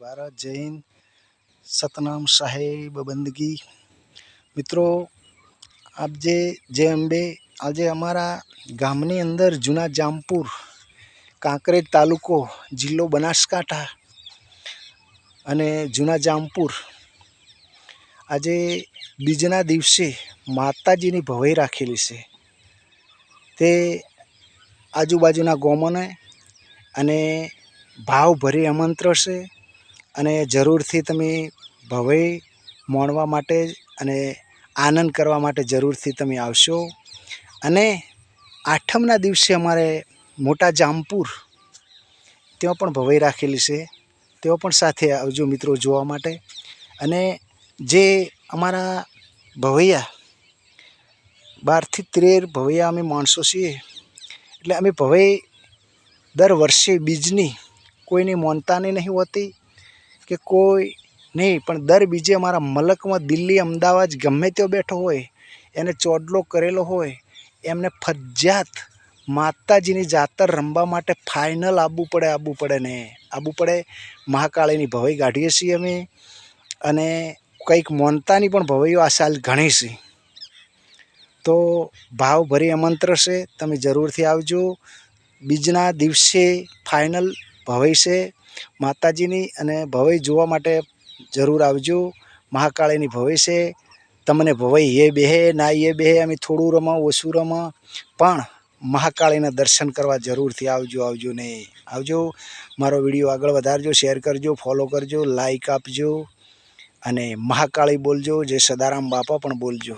ભારત હિન્દ સતનામ સાહેબ બંદગી. મિત્રો, આપ જે જે અંબે આજે અમારા ગામની અંદર જૂના જામપુર, કાંકરેજ તાલુકો, જિલ્લો બનાસકાંઠા અને જૂના જામપુર, આજે બીજના દિવસે માતાજીની ભવાઈ રાખેલી છે. તે આજુબાજુના ગોમને અને ભાવભરી આમંત્રણ છે. અને જરૂરથી તમે ભવાઈ માણવા માટે અને આનંદ કરવા માટે જરૂરથી તમે આવશો. અને આઠમના દિવસે અમારે મોટા જામપુર ત્યાં પણ ભવાઈ રાખેલી છે. તેઓ પણ સાથે આવજો મિત્રો જોવા માટે. અને જે અમારા ભવૈયા બારથી તેર ભવૈયા અમે માણસો છીએ. એટલે અમે ભવાઈ દર વર્ષે બીજની કોઈની મોનતાની નહીં હોતી કે કોઈ નહીં, પણ દર બીજે અમારા મલકમાં દિલ્હી, અમદાવાદ ગમે ત્યાં બેઠો હોય, એને ચોડલો કરેલો હોય, એમને ફજ્જાત માતાજીની જાતર રમવા માટે ફાઇનલ આવવું પડે આવવું પડે ને. આવવું પડે, મહાકાળીની ભવાઈ કાઢીએ છીએ અમે અને કંઈક મોનતાની પણ ભવાઈઓ આ સાલ ઘણી છે. તો ભાવભરી અમંત્ર છે, તમે જરૂરથી આવજો. બીજના દિવસે ફાઇનલ ભવાઈ માતાજીની અને ભવૈ જોવા માટે જરૂર આવજો. મહાકાળીની ભવાઈ તમને ભવાઈ એ બેહે, ના એ બેહે, અમે થોડું રમા, ઓછું રમા. પણ મહાકાળીના દર્શન કરવા જરૂરથી આવજો આવજો ને. આવજો. મારો વીડિયો આગળ વધારજો, શેર કરજો, ફોલો કરજો, લાઈક આપજો અને મહાકાળી બોલજો. જે સદારામ બાપા પણ બોલજો.